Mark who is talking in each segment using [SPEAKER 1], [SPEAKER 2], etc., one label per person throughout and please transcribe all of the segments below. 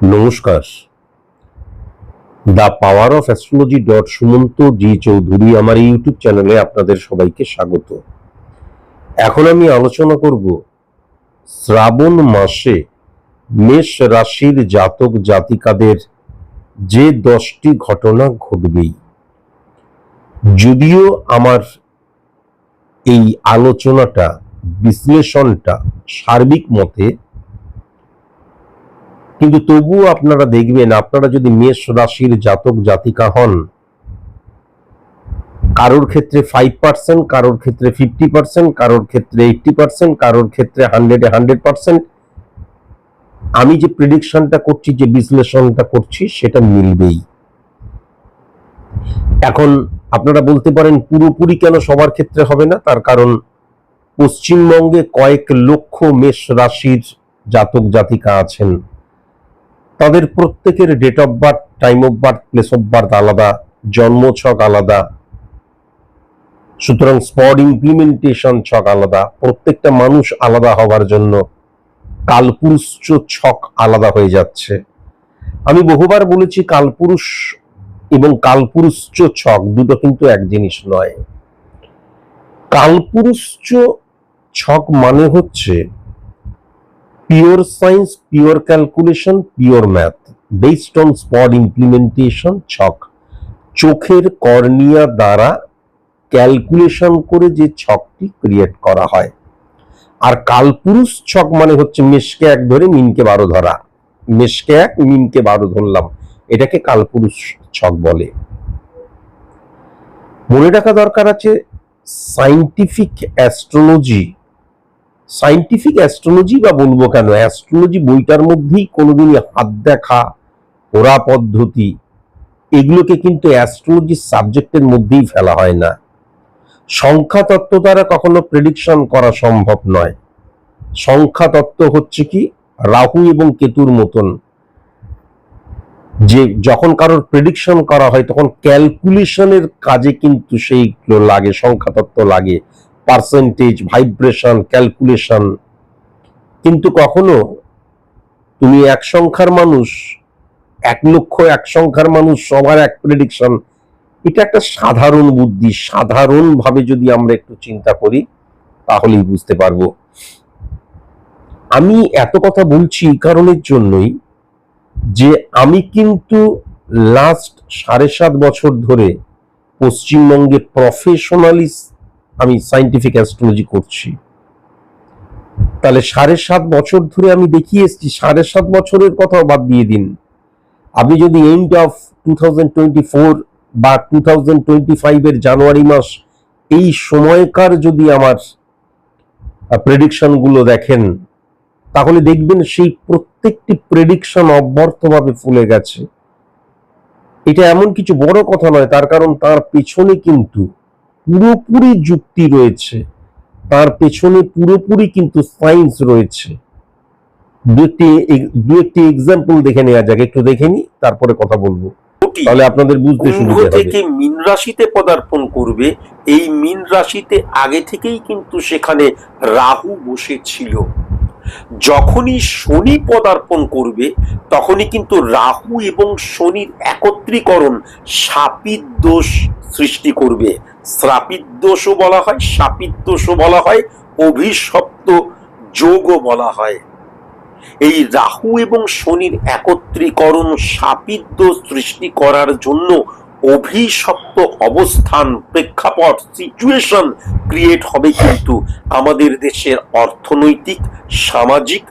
[SPEAKER 1] নমস্কার। The power of astrology dot Sumanta G Chowdhury আমার YouTube চ্যানেলে আপনাদের সবাইকে স্বাগত। এখন আমি আলোচনা করব শ্রাবণ মাসে মেষ রাশির জাতক জাতিকাদের যে দশটি ঘটনা ঘটবেই। যদিও আমার এই আলোচনাটা, বিশ্লেষণটা সার্বিক মতে কিন্তু তবুও আপনারা দেখবেন, আপনারা যদি মেষ রাশির জাতক জাতিকা হন, কারোর ক্ষেত্রে ফাইভ পার্সেন্ট কারোর ক্ষেত্রে ফিফটি পার্সেন্ট কারোর ক্ষেত্রে এইটটি পার্সেন্ট কারোর ক্ষেত্রে হান্ড্রেডে হান্ড্রেড পার্সেন্ট আমি যে প্রিডিকশনটা করছি, যে বিশ্লেষণটা করছি, সেটা মিলবেই। এখন আপনারা বলতে পারেন, পুরোপুরি কেন সবার ক্ষেত্রে হবে না? তার কারণ পশ্চিমবঙ্গে কয়েক লক্ষ মেষ রাশির জাতক জাতিকা আছেন। তাদের প্রত্যেকের date of birth time of birth place of birth আলাদা জন্ম ছক আলাদা। সুতরাং স্পট ইমপ্লিমেন্টেশন ছক আলাদা। প্রত্যেকটা মানুষ আলাদা হওয়ার জন্য কালপুরুষ ছক আলাদা হয়ে যাচ্ছে। আমি বহুবার বলেছি কালপুরুষ এবং কালপুরুষ ছক দুটো কিন্তু এক জিনিস নয়। কালপুরুষ ছক মানে হচ্ছে pure science pure calculation pure math based on spot implementation ছক চোখের কর্নিয়া দ্বারা ক্যালকুলেশন করে যে ছকটি ক্রিয়েট করা হয়। আর কালপুরুষ ছক মানে হচ্ছে মেষকে এক ধরে মিনকে বারো ধরা। মেষকে এক, মিনকে বারো ধরলাম। এটাকে কালপুরুষ ছক বলে। মনে রাখা দরকার আছে সাইন্টিফিক অ্যাস্ট্রোলজি সাইন্টিফিক অ্যাস্ট্রোলজি বা বলব কেন? অ্যাস্ট্রোলজি বইটার মধ্যেই কোনোদিনই হাত দেখা ওরা পদ্ধতি, এগুলোকে কিন্তু অ্যাস্ট্রোলজি সাবজেক্টের মধ্যেই ফেলা হয় না। সংখ্যা তত্ত্ব দ্বারা কখনো প্রেডিকশন করা সম্ভব নয়। সংখ্যা তত্ত্ব হচ্ছে কি? রাহু এবং কেতুর মতন। যে যখন কারোর প্রেডিকশন করা হয়, তখন ক্যালকুলেশনের কাজে কিন্তু সেইগুলো লাগে, সংখ্যা তত্ত্ব লাগে। পার্সেন্টেজ ভাইব্রেশন ক্যালকুলেশন কিন্তু কখনো তুমি এক সংখ্যার মানুষ, এক লক্ষ এক সংখ্যার মানুষ, সবার এক প্রেডিকশন এটা একটা সাধারণ বুদ্ধি। সাধারণ ভাবে যদি আমরা একটু চিন্তা করি, তাহলেই বুঝতে পারব। আমি এত কথা বলছি এই কারণের জন্যই যে আমি কিন্তু লাস্ট সাড়ে সাত বছর ধরে পশ্চিমবঙ্গে প্রফেশনালি আমি সাইন্টিফিক অ্যাস্ট্রোলজি করছি। তাহলে সাড়ে সাত বছর ধরে আমি দেখিয়ে এসেছি, সাড়ে সাত বছরের কথাও বাদ দিয়ে দিন। আপনি যদি এন্ড অফ টু বা টু ফাইভের জানুয়ারি মাস এই সময়কার যদি আমার প্রেডিকশনগুলো দেখেন, তাহলে দেখবেন সেই প্রত্যেকটি প্রেডিকশন অব্যর্থভাবে ফুলে গেছে। এটা এমন কিছু বড় কথা নয়, তার কারণ তার পেছনে কিন্তু পুরোপুরি যুক্তি রয়েছে। তার পেছনে পুরোপুরি কিন্তু সায়েন্স রয়েছে। দু একটি দু একটি এক্সাম্পল দেখে নেওয়া যাক একটু দেখে নি তারপরে কথা বলব। তাহলে আপনাদের বুঝতে সুবিধা হবে।
[SPEAKER 2] থেকে মীন রাশিতে পদার্পণ করবে এই মীন রাশিতে আগে থেকেই কিন্তু সেখানে রাহু বসেছিল যখনই শনি পদার্পণ করবে তখনই কিন্তু রাহু এবং শনির একত্রীকরণ শাপিত দোষ সৃষ্টি করবে। শ্রাপিত দোষও বলা হয় শাপিত দোষও বলা হয়, অভিশপ্ত যোগও বলা হয়। এই রাহু এবং শনির একত্রীকরণ শাপিত সৃষ্টি করার জন্য অভিশপ্ত অবস্থান, প্রেক্ষাপট সিচুয়েশন ক্রিয়েট হবে কিন্তু আমাদের দেশের অর্থনৈতিক, সামাজিক,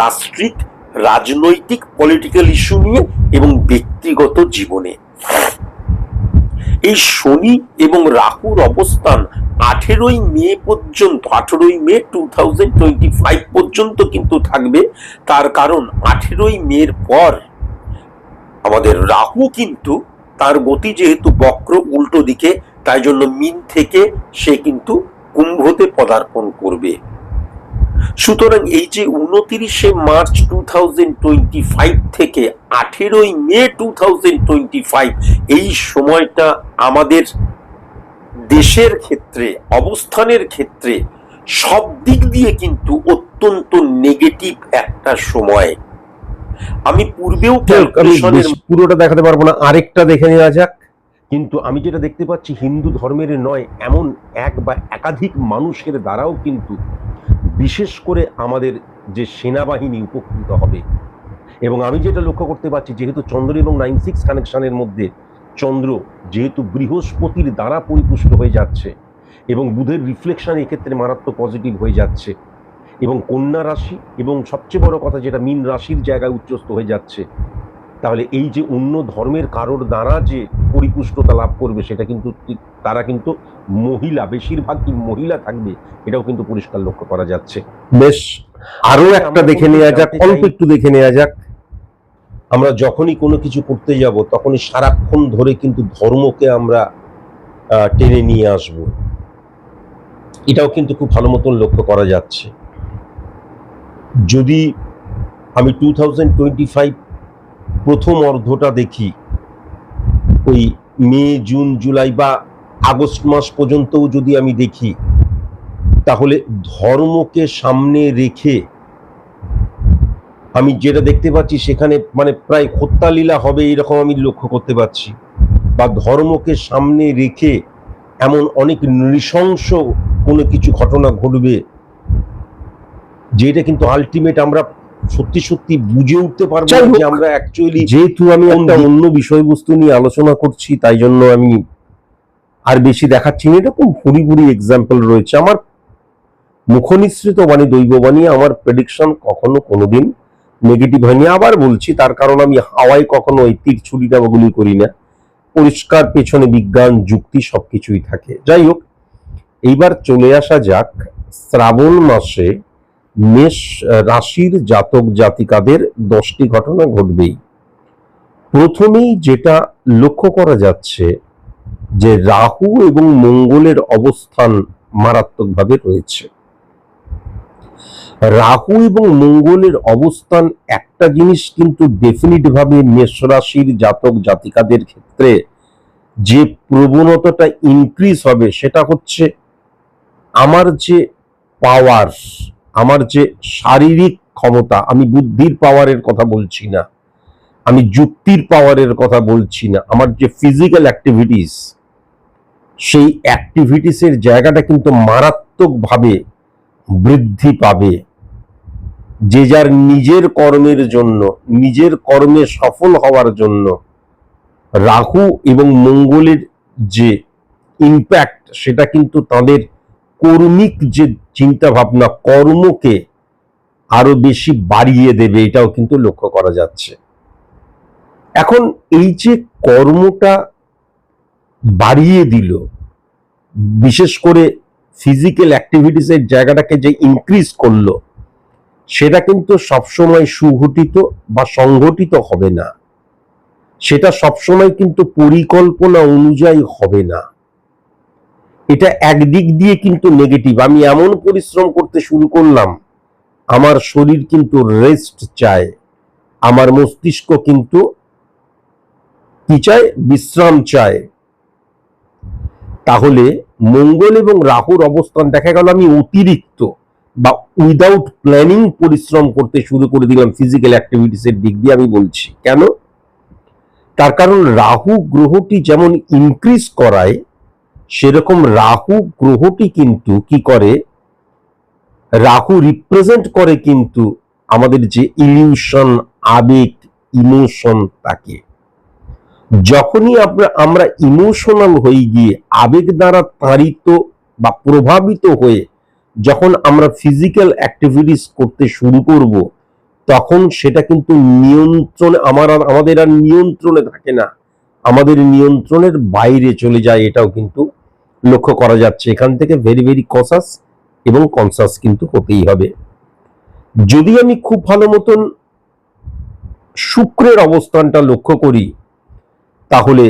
[SPEAKER 2] রাষ্ট্রিক, রাজনৈতিক পলিটিক্যাল ইস্যু নিয়ে এবং ব্যক্তিগত জীবনে। এই শনি এবং রাহুর অবস্থান আঠেরোই মে পর্যন্ত, আঠেরোই May two thousand twenty five পর্যন্ত কিন্তু থাকবে। তার কারণ আঠেরোই মের পর আমাদের রাহু কিন্তু তার গতি যেহেতু বক্র উল্টো দিকে, তাই জন্য মিন থেকে সে কিন্তু কুম্ভতে পদার্পণ করবে। সুতরাং এই যে উনতিরিশে মার্চ টু থাউজেন্ড থেকে আঠেরোই মে টু এই সময়টা আমাদের দেশের ক্ষেত্রে অবস্থানের ক্ষেত্রে সব দিক দিয়ে কিন্তু অত্যন্ত নেগেটিভ একটা সময়।
[SPEAKER 3] আমি পূর্বেও
[SPEAKER 2] পুরোটা দেখাতে পারব না আরেকটা দেখে নেওয়া যাক। কিন্তু আমি যেটা দেখতে পাচ্ছি হিন্দু ধর্মের নয় এমন এক বা একাধিক মানুষের দ্বারাও কিন্তু বিশেষ করে আমাদের যে সেনাবাহিনী উপকৃত হবে। এবং আমি যেটা লক্ষ্য করতে পারছি, যেহেতু চন্দ্র এবং নাইন সিক্স কানেকশানের মধ্যে চন্দ্র যেহেতু বৃহস্পতির দ্বারা পরিপুষ্ট হয়ে যাচ্ছে এবং বুধের রিফ্লেকশন এক্ষেত্রে মারাত্মক পজিটিভ হয়ে যাচ্ছে এবং কন্যা রাশি এবং সবচেয়ে বড় কথা যেটা, মীন রাশির জায়গায় উচ্চস্থ হয়ে যাচ্ছে। তাহলে এই যে অন্য ধর্মের কারোর দ্বারা যে পরিপুষ্টতা লাভ করবে সেটা কিন্তু তারা কিন্তু মহিলা বেশিরভাগই মহিলা থাকবে এটাও কিন্তু পরিষ্কার লক্ষ্য করা যাচ্ছে। বেশ আরও একটা দেখে নেওয়া যাক অল্প একটু দেখে নেওয়া যাক। আমরা যখনই কোনো কিছু করতে যাব তখনই সারাক্ষণ ধরে কিন্তু ধর্মকে আমরা টেনে নিয়ে আসব। এটাও কিন্তু খুব ভালো মতন লক্ষ্য করা যাচ্ছে। যদি আমি টু থাউজেন্ড টোয়েন্টি ফাইভ প্রথম অর্ধটা দেখি। ওই মে, জুন, জুলাই বা আগস্ট মাস পর্যন্তও যদি আমি দেখি, তাহলে ধর্মকে সামনে রেখে আমি যেটা দেখতে পাচ্ছি সেখানে মানে প্রায় হত্যালীলা হবে এরকম আমি লক্ষ্য করতে পারছি। বা ধর্মকে সামনে রেখে এমন অনেক নৃশংস কোনো কিছু ঘটনা ঘটবে, যেটা কিন্তু আলটিমেট আমরা সত্যি সত্যি বুঝে উঠতে পারব যে আমরা অ্যাকচুয়ালি
[SPEAKER 1] যেহেতু আমি একটা অন্য বিষয়বস্তু নিয়ে আলোচনা করছি তাই জন্য আমি আর বেশি দেখাচ্ছি না। এরকম ভুরি ভুরি এক্সাম্পল রয়েছে। আমার মুখনিসৃত বাণী দৈববাণী আমার প্রেডিকশন কখনো কোনোদিন নেগেটিভ হয়নি। আবার বলছি তার কারণ আমি হাওয়ায় কখনো ওই তীর ছুরিটা ওগুলি করি না। পরিষ্কার পেছনে বিজ্ঞান যুক্তি সবকিছুই থাকে। যাই হোক এইবার চলে আসা যাক শ্রাবণ মাসে মেষ রাশির জাতক জাতিকাদের দশটি ঘটনা ঘটবেই। প্রথমেই যেটা লক্ষ্য করা যাচ্ছে যে রাহু এবং মঙ্গলের অবস্থান মারাত্মকভাবে রয়েছে। রাহু এবং মঙ্গলের অবস্থান একটা জিনিস কিন্তু ডেফিনিট ভাবে মেষ রাশির জাতক জাতিকাদের ক্ষেত্রে যে প্রবণতাটা ইনক্রিজ হবে সেটা হচ্ছে আমার যে পাওয়ার আমার যে শারীরিক ক্ষমতা, আমি বুদ্ধির পাওয়ারের কথা বলছি না, আমি যুক্তির পাওয়ারের কথা বলছি না, আমার যে ফিজিক্যাল অ্যাক্টিভিটিস সেই অ্যাক্টিভিটিসের জায়গাটা কিন্তু মারাত্মকভাবে বৃদ্ধি পাবে। যে যার নিজের কর্মের জন্য, নিজের কর্মে সফল হওয়ার জন্য রাহু এবং মঙ্গলের যে ইম্প্যাক্ট সেটা কিন্তু তাদের কর্মিক যে চিন্তা ভাবনা কর্মকে আরও বেশি বাড়িয়ে দেবে, এটাও কিন্তু লক্ষ্য করা যাচ্ছে। এখন এই যে কর্মটা বাড়িয়ে দিল, বিশেষ করে ফিজিক্যাল অ্যাক্টিভিটিসের জায়গাটাকে যে ইনক্রিজ করল, সেটা কিন্তু সবসময় সুঘটিত বা সংঘটিত হবে না। সেটা সবসময় কিন্তু পরিকল্পনা অনুযায়ী হবে না। এটা একদিক দিয়ে কিন্তু নেগেটিভ আমি এমন পরিশ্রম করতে শুরু করলাম, আমার শরীর কিন্তু রেস্ট চায়। আমার মস্তিষ্ক কিন্তু কি চায়? বিশ্রাম চায়। তাহলে মঙ্গল এবং রাহুর অবস্থান দেখা গেল আমি অতিরিক্ত বা উইদাউট প্ল্যানিং পরিশ্রম করতে শুরু করে দিলাম ফিজিক্যাল অ্যাক্টিভিটিসের দিক দিয়ে আমি বলছি। কেন? তার কারণ রাহু গ্রহটি যেমন ইনক্রিজ করায় সেরকম রাহু গ্রহটি কিন্তু কি করে? রাহু রিপ্রেজেন্ট করে কিন্তু আমাদের যে ইলিউশন আবেগ ইমোশন তাকে। যখনই আমরা আমরা ইমোশনাল হয়ে গিয়ে, আবেগ দ্বারা তাড়িত বা প্রভাবিত হয়ে যখন আমরা ফিজিক্যাল অ্যাক্টিভিটিস করতে শুরু করব, তখন সেটা কিন্তু নিয়ন্ত্রণে, আমার আমাদের আর নিয়ন্ত্রণে থাকে না। আমাদের নিয়ন্ত্রণের বাইরে চলে যায়, এটাও কিন্তু লক্ষ্য করা যাচ্ছে। এখান থেকে ভেরি ভেরি কসাস এবং কনসাস কিন্তু হতেই হবে। যদি আমি খুব ভালো মতন শুক্রের অবস্থানটা লক্ষ্য করি, তাহলে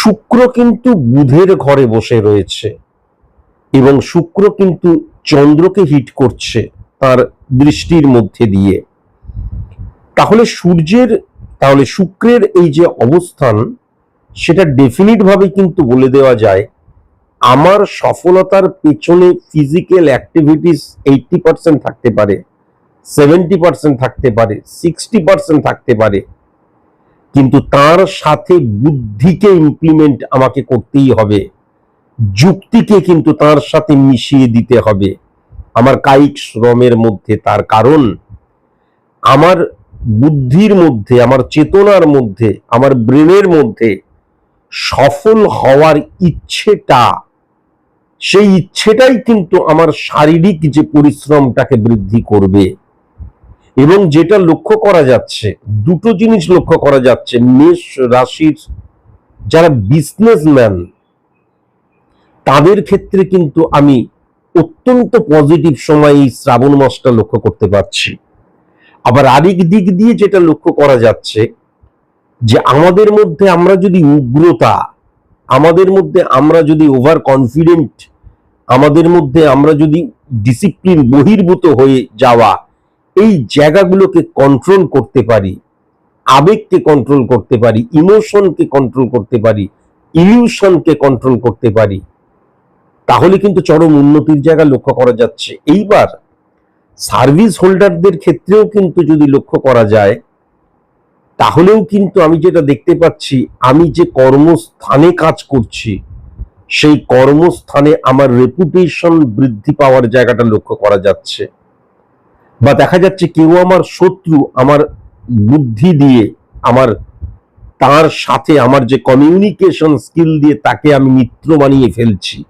[SPEAKER 1] শুক্র কিন্তু বুধের ঘরে বসে রয়েছে এবং শুক্র কিন্তু চন্দ্রকে হিট করছে তার দৃষ্টির মধ্যে দিয়ে। তাহলে সূর্যের, তাহলে শুক্রের এই যে অবস্থান সেটা ডেফিনিট ভাবে কিন্তু বলে দেওয়া যায়, আমার সফলতার পেছনে ফিজিক্যাল অ্যাক্টিভিটিস এইটটি পার্সেন্ট থাকতে পারে সেভেন্টি পার্সেন্ট থাকতে পারে সিক্সটি পার্সেন্ট থাকতে পারে, কিন্তু তার সাথে বুদ্ধিকে ইমপ্লিমেন্ট আমাকে করতেই হবে, যুক্তিকে কিন্তু তার সাথে মিশিয়ে দিতে হবে। আমার কায়িক শ্রমের মধ্যে তার কারণ, আমার বুদ্ধির মধ্যে, আমার চেতনার মধ্যে, আমার ব্রেনের মধ্যে সফল হওয়ার ইচ্ছেটা, সেই ইচ্ছেটাই কিন্তু আমার শারীরিক যে পরিশ্রমটাকে বৃদ্ধি করবে। এবং যেটা লক্ষ্য করা যাচ্ছে, দুটো জিনিস লক্ষ্য করা যাচ্ছে, মেষ রাশির যারা বিজনেসম্যান তাদের ক্ষেত্রে কিন্তু আমি অত্যন্ত পজিটিভ সময় এই শ্রাবণ মাসটা লক্ষ্য করতে পারছি। আবার আরেক দিক দিয়ে যেটা লক্ষ্য করা যাচ্ছে যে আমাদের মধ্যে আমরা যদি উগ্রতা, আমাদের মধ্যে আমরা যদি ওভার কনফিডেন্ট আমাদের মধ্যে আমরা যদি ডিসিপ্লিন বহির্ভূত হয়ে যাওয়া, এই জায়গাগুলোকে কন্ট্রোল করতে পারি, আবেগকে কন্ট্রোল করতে পারি ইমোশনকে কন্ট্রোল করতে পারি ইলিউশনকে কন্ট্রোল করতে পারি, তাহলে কিন্তু চরম উন্নতির জায়গা লক্ষ্য করা যাচ্ছে। এইবার সার্ভিস হোল্ডারদের ক্ষেত্রেও কিন্তু যদি লক্ষ্য করা যায় তাহলেও কিন্তু আমি যেটা দেখতে পাচ্ছি, আমি যে কর্মস্থানে কাজ করছি, সেই কর্মস্থানে আমার রেপুটেশন বৃদ্ধি পাওয়ার জায়গাটা লক্ষ্য করা যাচ্ছে। বা দেখা যাচ্ছে কেউ আমার শত্রু, আমার বুদ্ধি দিয়ে, আমার, তার সাথে আমার যে কমিউনিকেশন স্কিল দিয়ে তাকে আমি মিত্র বানিয়ে ফেলছি।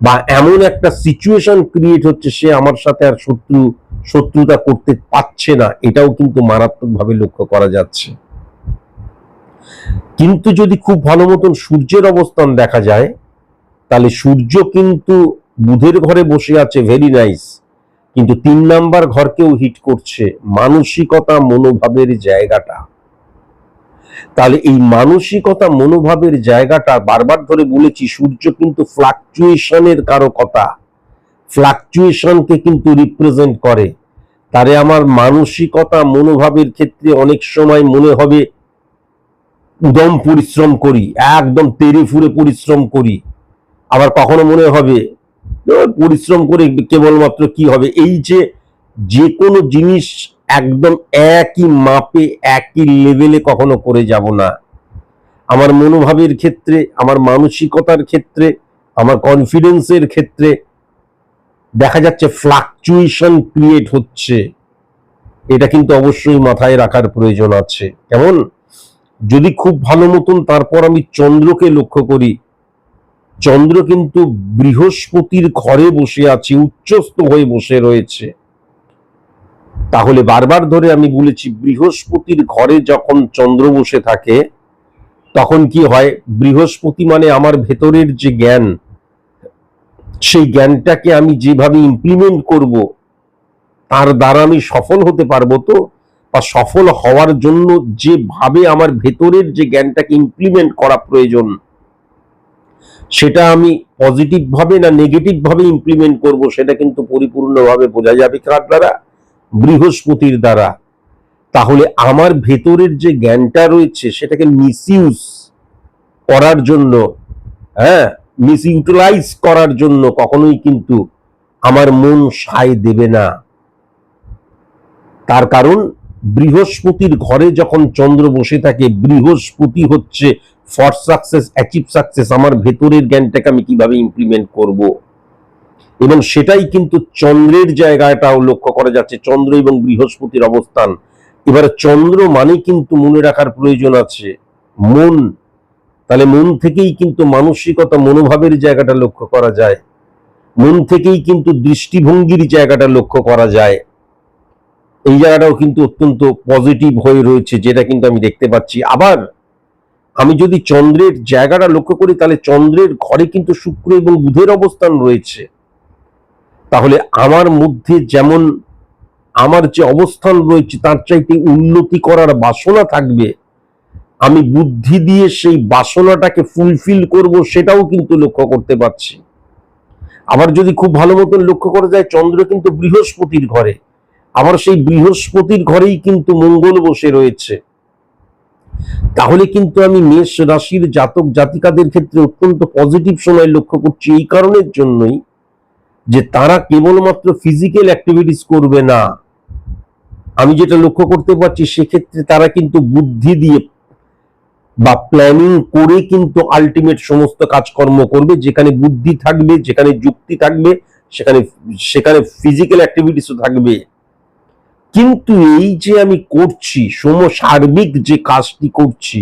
[SPEAKER 1] বা এমন একটা সিচুয়েশন ক্রিয়েট হচ্ছে সে আমার সাথে আর শত্রু, শত্রুতা করতে পারছে না, এটাও কিন্তু মারাত্মকভাবে লক্ষ্য করা যাচ্ছে। কিন্তু যদি খুব ভালো মতন সূর্যের অবস্থান দেখা যায়, তাহলে সূর্য কিন্তু বুধের ঘরে বসে আছে ভেরি নাইস কিন্তু তিন নাম্বার ঘরকেও হিট করছে মানসিকতা, মনোভাবের জায়গাটা। তাহলে এই মানসিকতা মনোভাবের জায়গাটা বারবার ধরে বলেছি, সূর্য কিন্তু ফ্লাকচুয়েশনের কারও কথা। ফ্লাকচুয়েশনকে কিন্তু রিপ্রেজেন্ট করে। তারে আমার মানসিকতা মনোভাবের ক্ষেত্রে অনেক সময় মনে হবে, উদম পরিশ্রম করি, একদম তেরে ফুরে পরিশ্রম করি। আবার কখনো মনে হবে, পরিশ্রম করে কেবলমাত্র কি হবে? এই যে যে কোনো জিনিস একদম একই মাপে, একই লেভেলে কখনো করে যাব না। আমার মনোভাবের ক্ষেত্রে, আমার মানসিকতার ক্ষেত্রে, আমার কনফিডেন্সের ক্ষেত্রে দেখা যাচ্ছে ফ্লাকচুয়েশন ক্রিয়েট হচ্ছে। এটা কিন্তু অবশ্যই মাথায় রাখার প্রয়োজন আছে। কেমন? যদি খুব ভালো মতন তারপর আমি চন্দ্রকে লক্ষ্য করি, চন্দ্র কিন্তু বৃহস্পতির ঘরে বসে আছে, উচ্চস্থ হয়ে বসে রয়েছে। তাহলে বারবার ধরে আমি বলেছি, বৃহস্পতির ঘরে যখন চন্দ্র বসে থাকে, তখন কি হয়? বৃহস্পতি মানে আমার ভেতরের যে জ্ঞান, সেই জ্ঞানটাকে আমি যেভাবে ইমপ্লিমেন্ট করব, তার দ্বারা আমি সফল হতে পারব তো? বা সফল হওয়ার জন্য যেভাবে আমার ভেতরের যে জ্ঞানটাকে ইমপ্লিমেন্ট করা প্রয়োজন, সেটা আমি পজিটিভ ভাবে না নেগেটিভ ভাবে ইমপ্লিমেন্ট করব, সেটা কিন্তু পরিপূর্ণভাবে বোঝা যাবে কার দ্বারা বৃহস্পতির দ্বারা। তাহলে আমার ভেতরের যে জ্ঞানটা রয়েছে, সেটাকে মিসইউজ করার জন্য হ্যাঁ মিস ইউটিলাইজ করার জন্য কখনোই কিন্তু আমার মন সায় দেবে না। তার কারণ, বৃহস্পতির ঘরে যখন চন্দ্র বসে থাকে, বৃহস্পতি হচ্ছে ফর সাকসেস অ্যাচিভ সাকসেস আমার ভেতরের জ্ঞানটাকে আমি কীভাবে ইমপ্লিমেন্ট করব? এবং সেটাই কিন্তু চন্দ্রের জায়গাটাও লক্ষ্য করা যাচ্ছে, চন্দ্র এবং বৃহস্পতির অবস্থান। এবারে চন্দ্র মানে কিন্তু মনে রাখার প্রয়োজন আছে, মন। তাহলে মন থেকেই কিন্তু মানসিকতা, মনোভাবের জায়গাটা লক্ষ্য করা যায়। মন থেকেই কিন্তু দৃষ্টিভঙ্গির জায়গাটা লক্ষ্য করা যায়। এই জায়গাটাও কিন্তু অত্যন্ত পজিটিভ হয়ে রয়েছে, যেটা কিন্তু আমি দেখতে পাচ্ছি। আবার আমি যদি চন্দ্রের জায়গাটা লক্ষ্য করি, তাহলে চন্দ্রের ঘরে কিন্তু শুক্র এবং বুধের অবস্থান রয়েছে। তাহলে আমার মধ্যে যেমন আমার যে অবস্থান রয়েছে, তার চাইতে উন্নতি করার বাসনা থাকবে, আমি বুদ্ধি দিয়ে সেই বাসনাটাকে ফুলফিল করব সেটাও কিন্তু লক্ষ্য করতে পারছি। আবার যদি খুব ভালো মতন লক্ষ্য করা যায়, চন্দ্র কিন্তু বৃহস্পতির ঘরে। আবার সেই বৃহস্পতির ঘরেই কিন্তু মঙ্গল বসে রয়েছে। তাহলে কিন্তু আমি মেষ রাশির জাতক জাতিকাদের ক্ষেত্রে অত্যন্ত পজিটিভ সময় লক্ষ্য করছি। এই কারণের জন্যই যে তারা কেবলমাত্র ফিজিক্যাল অ্যাক্টিভিটিস করবে না। আমি যেটা লক্ষ্য করতে পারছি, সেক্ষেত্রে তারা কিন্তু বুদ্ধি দিয়ে বা প্ল্যানিং করে কিন্তু আলটিমেট সমস্ত কাজকর্ম করবে, যেখানে বুদ্ধি থাকবে, যেখানে যুক্তি থাকবে, সেখানে সেখানে ফিজিক্যাল অ্যাক্টিভিটিসও থাকবে। কিন্তু এই যে আমি করছি, সম সার্বিক যে কাজটি করছি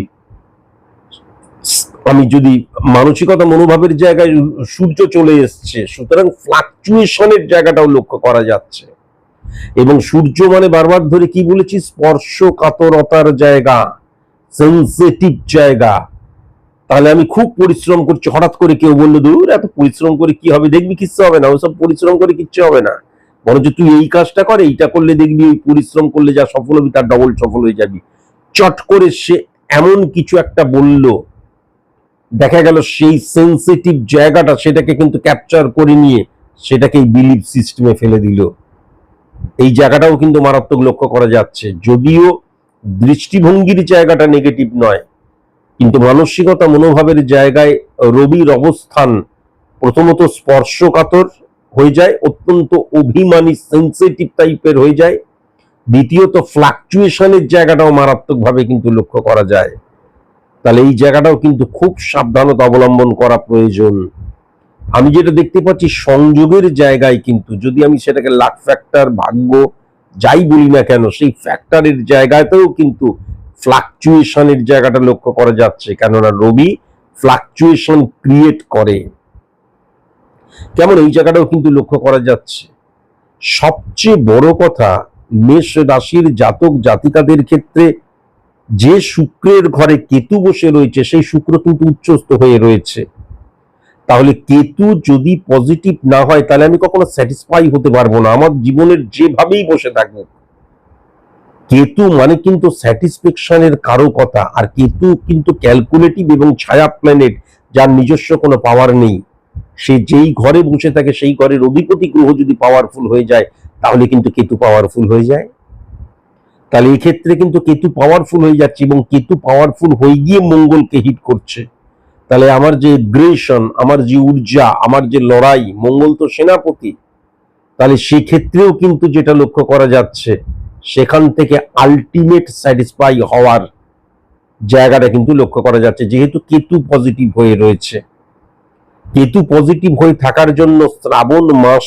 [SPEAKER 1] আমি যদি মানসিকতা মনোভাবের জায়গায় সূর্য চলে এসছে, সুতরাং ফ্লাকচুয়েশনের জায়গাটাও লক্ষ্য করা যাচ্ছে। এবং সূর্য মানে বারবার ধরে কি বলেছি? স্পর্শকাতরতার জায়গা সেন্সিটিভ জায়গা। তাহলে আমি খুব পরিশ্রম করছি, হঠাৎ করে কেউ বলল, দূর, এত পরিশ্রম করে কি হবে? দেখবি কিচ্ছু হবে না, ওসব পরিশ্রম করে কিচ্ছু হবে না। বরঞ্চ তুই এই কাজটা করে, এইটা করলে দেখবি ওই পরিশ্রম করলে যা সফল হবি, তার ডবল সফল হয়ে যাবি। চট করে সে এমন কিছু একটা বলল দেখা গেল সেই সেন্সিটিভ জায়গাটা সেটাকে কিন্তু ক্যাপচার করে নিয়ে সেটাকে বিলিভ সিস্টেমে ফেলে দিল। এই জায়গাটাও কিন্তু মারাত্মক লক্ষ্য করা যাচ্ছে। যদিও দৃষ্টিভঙ্গির জায়গাটা নেগেটিভ নয়, কিন্তু মানসিকতা মনোভাবের জায়গায় রবির অবস্থান প্রথমত স্পর্শকাতর হয়ে যায়, অত্যন্ত অভিমানী সেন্সিটিভ টাইপের হয়ে যায়। দ্বিতীয়ত ফ্লাকচুয়েশনের জায়গাটাও মারাত্মকভাবে কিন্তু লক্ষ্য করা যায়। তাহলে এই জায়গাটাও কিন্তু খুব সাবধানতা অবলম্বন করা প্রয়োজন। আমি যেটা দেখতে পাচ্ছি, সংযোগের জায়গায় কিন্তু যদি আমি সেটাকে লাক ফ্যাক্টর, ভাগ্য, যাই বলি না কেন, সেই ফ্যাক্টরের জায়গাতেও কিন্তু ফ্লাকচুয়েশনের জায়গাটা লক্ষ্য করা যাচ্ছে। কেননা রবি ফ্লাকচুয়েশন ক্রিয়েট করে। কেমন? এই জায়গাটাও কিন্তু লক্ষ্য করা যাচ্ছে। সবচেয়ে বড় কথা, মেষ রাশির জাতক জাতিকাদের ক্ষেত্রে যে শুক্রের ঘরে কেতু বসে রয়েছে, সেই শুক্র কিন্তু উচ্চস্থ হয়ে রয়েছে। তাহলে কেতু যদি পজিটিভ না হয়, তাহলে আমি কখনো স্যাটিসফাই হতে পারব না। আমার জীবনের যেভাবেই বসে থাকব কেতু মানে কিন্তু স্যাটিসফ্যাকশনের কারও কথা আর কেতু কিন্তু ক্যালকুলেটিভ এবং ছায়া প্ল্যানেট যার নিজস্ব কোনো পাওয়ার নেই। সে যেই ঘরে বসে থাকে, সেই ঘরের অধিপতি গ্রহ যদি পাওয়ারফুল হয়ে যায়, তাহলে কিন্তু কেতু পাওয়ারফুল হয়ে যায়। তাহলে এই ক্ষেত্রে কিন্তু কেতু পাওয়ারফুল হয়ে যাচ্ছে এবং কেতু পাওয়ারফুল হয়ে গিয়ে মঙ্গলকে হিট করছে। তাহলে আমার যে গ্রেশন আমার যে ঊর্জা, আমার যে লড়াই, মঙ্গল তো সেনাপতি। তাহলে সেক্ষেত্রেও কিন্তু যেটা লক্ষ্য করা যাচ্ছে, সেখান থেকে আলটিমেট স্যাটিসফাই হওয়ার জায়গাটা কিন্তু লক্ষ্য করা যাচ্ছে। যেহেতু কেতু পজিটিভ হয়ে রয়েছে। কেতু পজিটিভ হয়ে থাকার জন্য শ্রাবণ মাস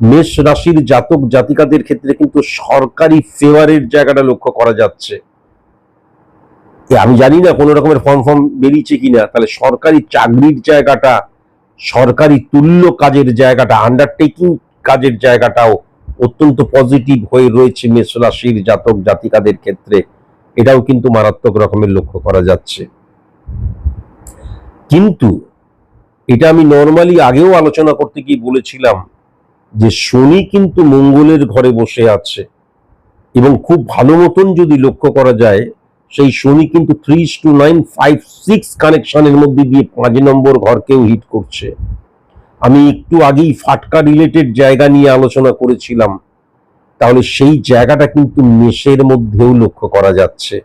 [SPEAKER 1] মেষ রাশির জাতক জাতিকাদের ক্ষেত্রে কিন্তু সরকারি ফেভারের জায়গাটা লক্ষ্য করা যাচ্ছে। আমি জানি না কোনো রকমের ফর্ম ফর্ম বেরিয়েছে কিনা, তাহলে সরকারি চাকরির জায়গাটা, সরকারি তুল্য কাজের জায়গাটা আন্ডারটেকিং কাজের জায়গাটাও অত্যন্ত পজিটিভ হয়ে রয়েছে মেষ রাশির জাতক জাতিকাদের ক্ষেত্রে। এটাও কিন্তু মারাত্মক রকমের লক্ষ্য করা যাচ্ছে। কিন্তু, এটা আমি নর্মালি আগেও আলোচনা করতে গিয়ে বলেছিলাম যে শনি কিন্তু মঙ্গলের ঘরে বসে আছে। এবং খুব ভালো মতন যদি লক্ষ্য করা যায়, সেই শনি কিন্তু three two nine five six কানেকশনের মধ্যে দিয়ে পাঁচ নম্বর ঘরকেও হিট করছে। আমি একটু আগেই ফাটকা রিলেটেড জায়গা নিয়ে আলোচনা করেছিলাম। তাহলে সেই জায়গাটা কিন্তু মেষের মধ্যেও লক্ষ্য করা যাচ্ছে।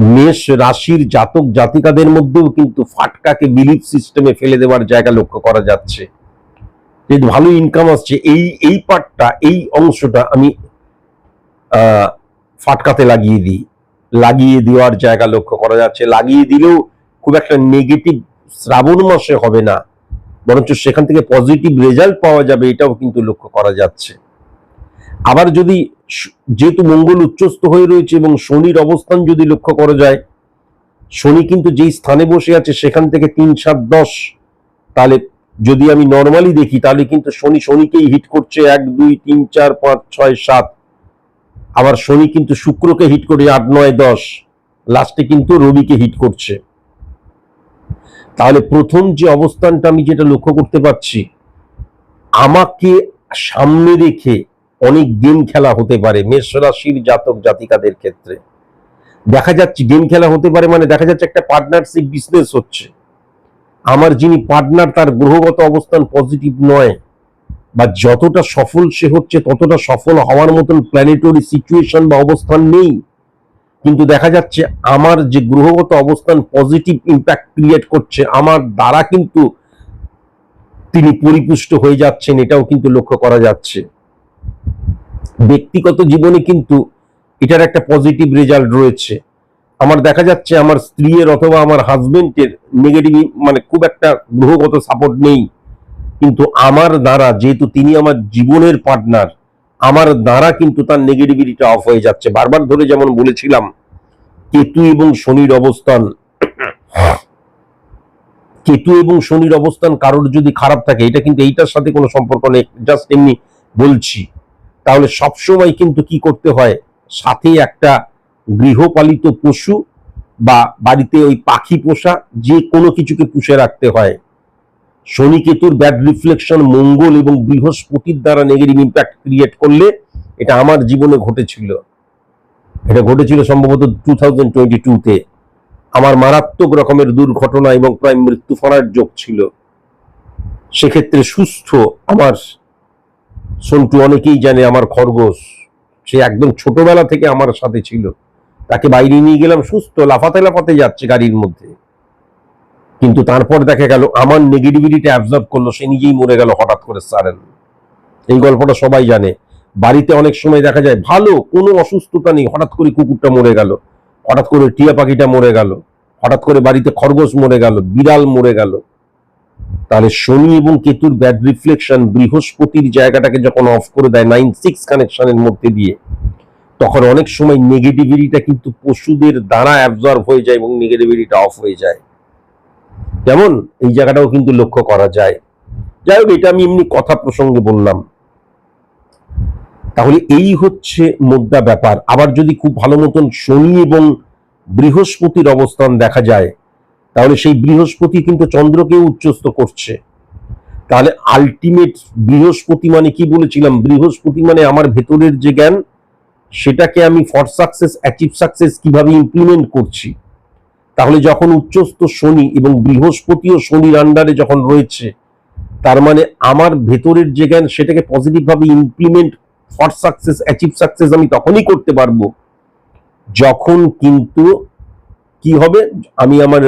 [SPEAKER 1] মেষ রাশির জাতক জাতিকাদের মধ্যেও কিন্তু ফাটকাকে বিলিফ সিস্টেমে ফেলে দেওয়ার জায়গা লক্ষ্য করা যাচ্ছে। যে ভালো ইনকাম আসছে, এই এই পার্টটা এই অংশটা আমি ফাটকাতে লাগিয়ে দিই। লাগিয়ে দেওয়ার জায়গা লক্ষ্য করা যাচ্ছে। লাগিয়ে দিলেও খুব একটা নেগেটিভ শ্রাবণ মাসে হবে না। বরঞ্চ সেখান থেকে পজিটিভ রেজাল্ট পাওয়া যাবে, এটাও কিন্তু লক্ষ্য করা যাচ্ছে। আবার যদি যেহেতু মঙ্গল উচ্চস্থ হয়ে রয়েছে এবং শনির অবস্থান যদি লক্ষ্য করা যায়, শনি কিন্তু যেই স্থানে বসে আছে, সেখান থেকে তিন, সাত, দশ, তাহলে যদি আমি নর্মালি দেখি, তাহলে কিন্তু শনি শনিকেই হিট করছে এক, দুই, তিন, চার, পাঁচ, ছয়, সাত। আবার শনি কিন্তু শুক্রকে হিট করে আট, নয়, দশ। লাস্টে কিন্তু রবিকে হিট করছে। তাহলে প্রথম যে অবস্থানটা আমি যেটা লক্ষ্য করতে পারছি, আমাকে সামনে রেখে অনেক গেম খেলা হতে পারে, মেষ রাশির জাতক জাতিকাদের ক্ষেত্রে। দেখা যাচ্ছে গেম খেলা হতে পারে মানে দেখা যাচ্ছে একটা পার্টনারশিপ বিজনেস হচ্ছে। আমার যিনি পার্টনার, তার গ্রহগত অবস্থান পজিটিভ নয়। বা যতটা সফল সে হচ্ছে, ততটা সফল হওয়ার মতন প্ল্যানেটরি সিচুয়েশন বা অবস্থান নেই। কিন্তু দেখা যাচ্ছে, আমার যে গ্রহগত অবস্থান পজিটিভ ইম্প্যাক্ট ক্রিয়েট করছে, আমার দ্বারা কিন্তু তিনি পরিপুষ্ট হয়ে যাচ্ছেন, এটাও কিন্তু লক্ষ্য করা যাচ্ছে। ব্যক্তিগত জীবনে কিন্তু এটার একটা পজিটিভ রেজাল্ট রয়েছে। আমার দেখা যাচ্ছে আমার স্ত্রীর অথবা আমার হাজবেন্ডের নেগেটিভ মানে খুব একটা গ্রহগত সাপোর্ট নেই। কিন্তু আমার দ্বারা, যেহেতু তিনি আমার জীবনের পার্টনার আমার দ্বারা কিন্তু তার নেগেটিভিটিটা অফ হয়ে যাচ্ছে। বারবার ধরে যেমন বলেছিলাম, কেতু এবং শনির অবস্থান, কেতু এবং শনির অবস্থান কারোর যদি খারাপ থাকে, এটা কিন্তু এইটার সাথে কোনো সম্পর্ক নেই। জাস্ট এমনি বলছি। তাহলে সবসময় কিন্তু কি করতে হয়? সাথে একটা গৃহপালিত পশু বা বাড়িতে ওই পাখি পোষা, যে কোনো কিছুকে পুষে রাখতে হয়। শনি কেতুর ব্যাড রিফ্লেকশন মঙ্গল এবং বৃহস্পতির দ্বারা নেগেটিভ ইম্প্যাক্ট ক্রিয়েট করলে এটা আমার জীবনে ঘটেছিল। এটা ঘটেছিল সম্ভবত টু থাউজেন্ড টোয়েন্টি টুতে। আমার মারাত্মক রকমের দুর্ঘটনা এবং প্রায় মৃত্যু ফলার যোগ ছিল। সেক্ষেত্রে সুস্থ আমার সন্টু অনেকেই জানে, আমার খরগোশ। সে একদম ছোটবেলা থেকে আমার সাথে ছিল। তাকে বাইরে নিয়ে গেলাম, সুস্থ, লাফাতে লাফাতে যাচ্ছে গাড়ির মধ্যে। কিন্তু তারপর দেখা গেল, আমার নেগেটিভিটিটা অ্যাবজর্ব করল, সে নিজেই মরে গেল হঠাৎ করে সারেন এই গল্পটা সবাই জানে। বাড়িতে অনেক সময় দেখা যায়, ভালো, কোনো অসুস্থতা নেই, হঠাৎ করে কুকুরটা মরে গেল, হঠাৎ করে টিয়া পাখিটা মরে গেল, হঠাৎ করে বাড়িতে খরগোশ মরে গেল, বিড়াল মরে গেল। তাহলে শনি এবং কেতুর ব্যাড রিফ্লেকশন বৃহস্পতির জায়গাটাকে যখন অফ করে দেয় নাইন সিক্স কানেকশনের মধ্যে দিয়ে তখন অনেক সময় নেগেটিভিটিটা কিন্তু পশুদের দ্বারা অ্যাবজর্ব হয়ে যায় এবং নেগেটিভিটিটা অফ হয়ে যায়। যেমন এই জায়গাটাও কিন্তু লক্ষ্য করা যায়। যাই হোক, এটা আমি এমনি কথা প্রসঙ্গে বললাম। তাহলে এই হচ্ছে মোদ্দা ব্যাপার। আবার যদি খুব ভালো মতন শনি এবং বৃহস্পতির অবস্থান দেখা যায়, তাহলে সেই বৃহস্পতি কিন্তু চন্দ্রকে উচ্চস্ত করছে। তাহলে আলটিমেট বৃহস্পতি মানে কি বলেছিলাম? বৃহস্পতি মানে আমার ভেতরের যে জ্ঞান সেটাকে আমি ফর সাকসেস অ্যাচিভ সাকসেস কীভাবে ইমপ্লিমেন্ট করছি? তাহলে যখন উচ্চস্থ শনি এবং বৃহস্পতি ও শনির আন্ডারে যখন রয়েছে, তার মানে আমার ভেতরের যে জ্ঞান সেটাকে পজিটিভভাবে implement for success achieve success আমি তখনই করতে পারব। যখন কিন্তু কি হবে? আমি আমার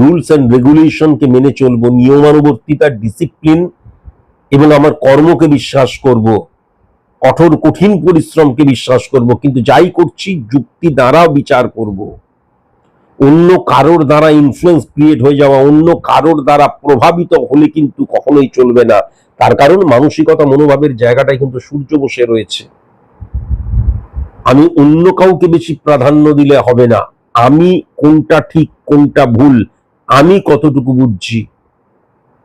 [SPEAKER 1] রুলস অ্যান্ড রেগুলেশনকে মেনে চলবো, নিয়মানুবর্তিতা ডিসিপ্লিন এবং আমার কর্মকে বিশ্বাস করব। কঠোর, কঠিন পরিশ্রমকে বিশ্বাস করব, কিন্তু যাই করছি, যুক্তি দ্বারা বিচার করব। অন্য কারোর দ্বারা ইনফ্লুয়েন্স ক্রিয়েট হয়ে যাওয়া, অন্য কারোর দ্বারা প্রভাবিত হলে কিন্তু কখনোই চলবে না। তার কারণ মানসিকতা, মনোভাবের জায়গাটায় কিন্তু সূর্য বসে রয়েছে। আমি অন্য কাউকে বেশি প্রাধান্য দিলে হবে না। আমি কোনটা ঠিক, কোনটা ভুল, আমি কতটুকু বুঝছি?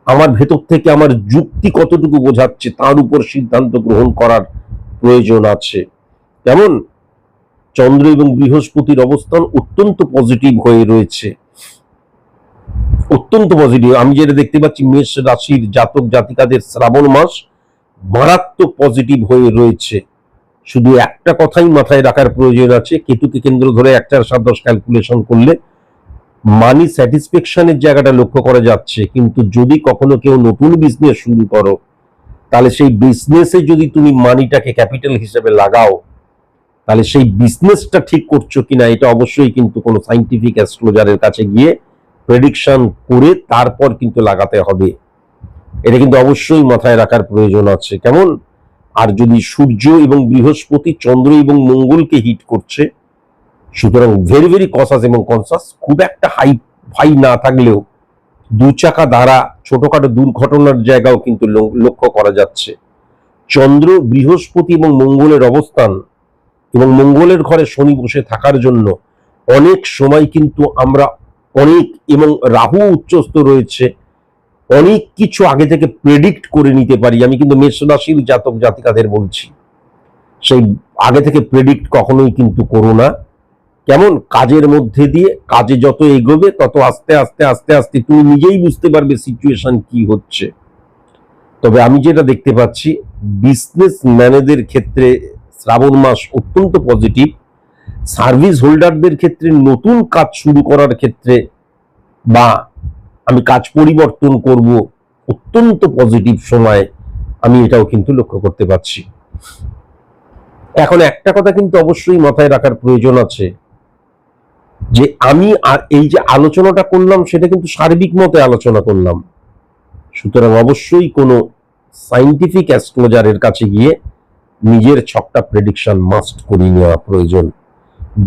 [SPEAKER 1] আমার ভেতর থেকে আমার যুক্তি কতটুকু বোঝাচ্ছে, তার উপর সিদ্ধান্ত গ্রহণ করার প্রয়োজন আছে। যেমন, চন্দ্র এবং বৃহস্পতির অবস্থান অত্যন্ত পজিটিভ হয়ে রয়েছে। অত্যন্ত পজিটিভ আমি যেটা দেখতে পাচ্ছি, মেষ রাশির জাতক জাতিকাদের শ্রাবণ মাস মারাত্মক পজিটিভ হয়ে রয়েছে। শুধু একটা কথাই মাথায় রাখার প্রয়োজন আছে। কেতুকে কেন্দ্র ধরে একটার সাত দশ ক্যালকুলেশন করলে মানি স্যাটিসফ্যাকশনের জায়গাটা লক্ষ্য করা যাচ্ছে। কিন্তু যদি কখনো কেউ নতুন বিজনেস শুরু করো তাহলে সেই বিজনেসে যদি তুমি মানিটাকে ক্যাপিটাল হিসেবে লাগাও, তাহলে সেই বিজনেসটা ঠিক করছ কিনা, এটা অবশ্যই কিন্তু কোনো সাইন্টিফিক অ্যাস্ট্রোলজারের কাছে গিয়ে প্রেডিকশন করে তারপর কিন্তু লাগাতে হবে। এটা কিন্তু অবশ্যই মাথায় রাখার প্রয়োজন আছে। কেমন? আর যদি সূর্য এবং বৃহস্পতি, চন্দ্র এবং মঙ্গলকে হিট করছে, সুতরাং ভেরি ভেরি কসাস এবং কনসাস খুব একটা হাই হাই না থাকলেও দু চাকা দ্বারা ছোটখাটো দুর্ঘটনার জায়গাও কিন্তু লক্ষ্য করা যাচ্ছে। চন্দ্র বৃহস্পতি এবং মঙ্গলের অবস্থান এবং মঙ্গলের ঘরে শনি বসে থাকার জন্য অনেক সময় কিন্তু আমরা অনেক এবং রাহু উচ্চস্থ রয়েছে, অনেক কিছু আগে থেকে প্রেডিক্ট করে নিতে পারি। আমি কিন্তু মেষ রাশির জাতক জাতিকাদের বলছি, সেই আগে থেকে প্রেডিক্ট কখনোই কিন্তু করো না। কেমন? কাজের মধ্যে দিয়ে কাজে যত এগোবে, তত আস্তে আস্তে আস্তে আস্তে তুমি নিজেই বুঝতে পারবে সিচুয়েশন কি হচ্ছে। তবে আমি যেটা দেখতে পাচ্ছি বিজনেস ম্যানেদের ক্ষেত্রে শ্রাবণ মাস অত্যন্ত পজিটিভ সার্ভিস হোল্ডারদের ক্ষেত্রে নতুন কাজ শুরু করার ক্ষেত্রে বা আমি কাজ পরিবর্তন করব অত্যন্ত পজিটিভ সময় আমি এটাও কিন্তু লক্ষ্য করতে পারছি। এখন একটা কথা কিন্তু অবশ্যই মাথায় রাখার প্রয়োজন আছে। যে আমি আর এই যে আলোচনাটা করলাম, সেটা কিন্তু সার্বিক মতে আলোচনা করলাম। সুতরাং অবশ্যই কোনো সাইন্টিফিক অ্যাস্ট্রোলজারের কাছে গিয়ে নিজের ছকটা প্রেডিকশন মাস্ট করিয়ে নেওয়া প্রয়োজন।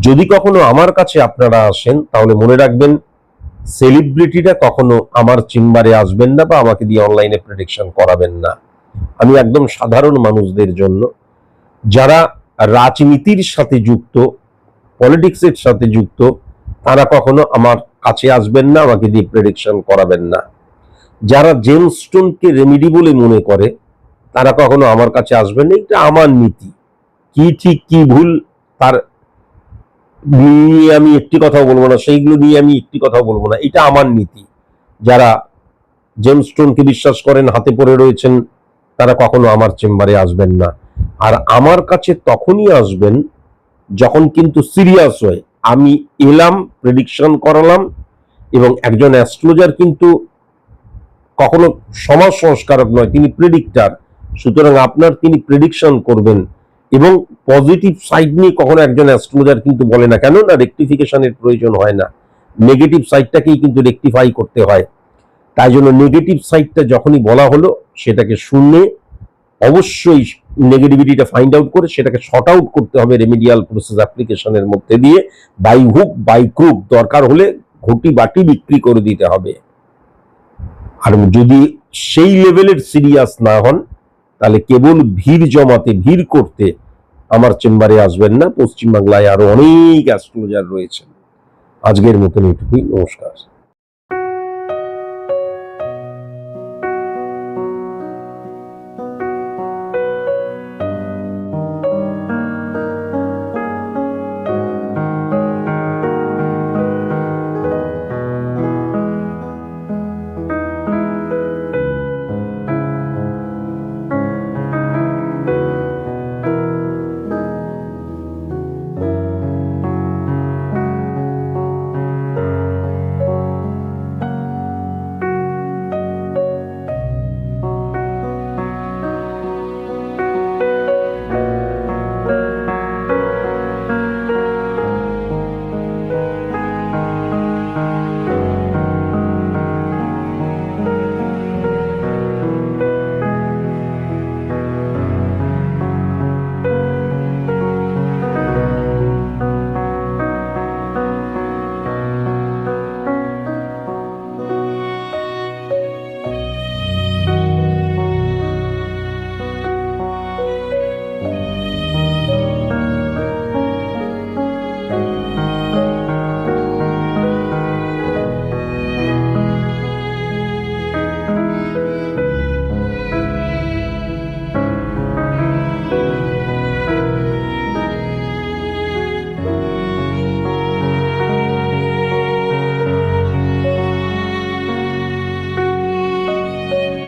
[SPEAKER 1] যদি কখনো আমার কাছে আপনারা আসেন, তাহলে মনে রাখবেন সেলিব্রিটিরা কখনো আমার চেম্বারে আসবেন না বা আমাকে দিয়ে অনলাইনে প্রেডিকশন করাবেন না। আমি একদম সাধারণ মানুষদের জন্য, যারা রাজনীতির সাথে যুক্ত পলিটিক্সের সাথে যুক্ত তারা কখনো আমার কাছে আসবেন না, আমাকে দিয়ে প্রেডিকশন করাবেন না। যারা জেমস স্টোনকে রেমিডি বলে মনে করে, তারা কখনো আমার কাছে আসবেন না, এটা আমার নীতি। কি ঠিক, কি ভুল, তার নিয়ে আমি একটি কথাও বলব না, সেইগুলো নিয়ে আমি একটি কথাও বলব না, এটা আমার নীতি। যারা জেমস স্টোনকে বিশ্বাস করেন, হাতে পড়ে রয়েছেন, তারা কখনো আমার চেম্বারে আসবেন না। আর আমার কাছে তখনই আসবেন যখন কিন্তু সিরিয়াস হয় আমি এলাম প্রেডিকশন করালাম এবং একজন অ্যাস্ট্রোলজার কিন্তু কখনো সমাজ সংস্কারক নয়, তিনি প্রেডিক্টার সুতরাং আপনার তিনি প্রেডিকশন করবেন এবং পজিটিভ সাইড নিয়ে কখনো একজন অ্যাস্ট্রোলজার কিন্তু বলে না। কেন না রেকটিফিকেশনের প্রয়োজন হয় না। নেগেটিভ সাইডটাকেই কিন্তু রেকটিফাই করতে হয়। তাই জন্য নেগেটিভ সাইডটা যখনই বলা হলো, সেটাকে শুনে অবশ্যই নেগেটিভিটিটা ফাইন্ড আউট করে সেটাকে শর্ট আউট করতে হবে রেমিডিয়াল প্রসেস অ্যাপ্লিকেশনের মধ্যে দিয়ে বাই হুক বাই ক্রুক দরকার হলে ঘটি বাটি বিক্রি করে দিতে হবে। আর যদি সেই লেভেলের সিরিয়াস না হন, তাহলে কেবল ভিড় জমাতে, ভিড় করতে আমার চেম্বারে আসবেন না। পশ্চিমবাংলায় আরও অনেক অ্যাস্ট্রোলজার রয়েছেন। আজকের মতন এটুকুই। নমস্কার।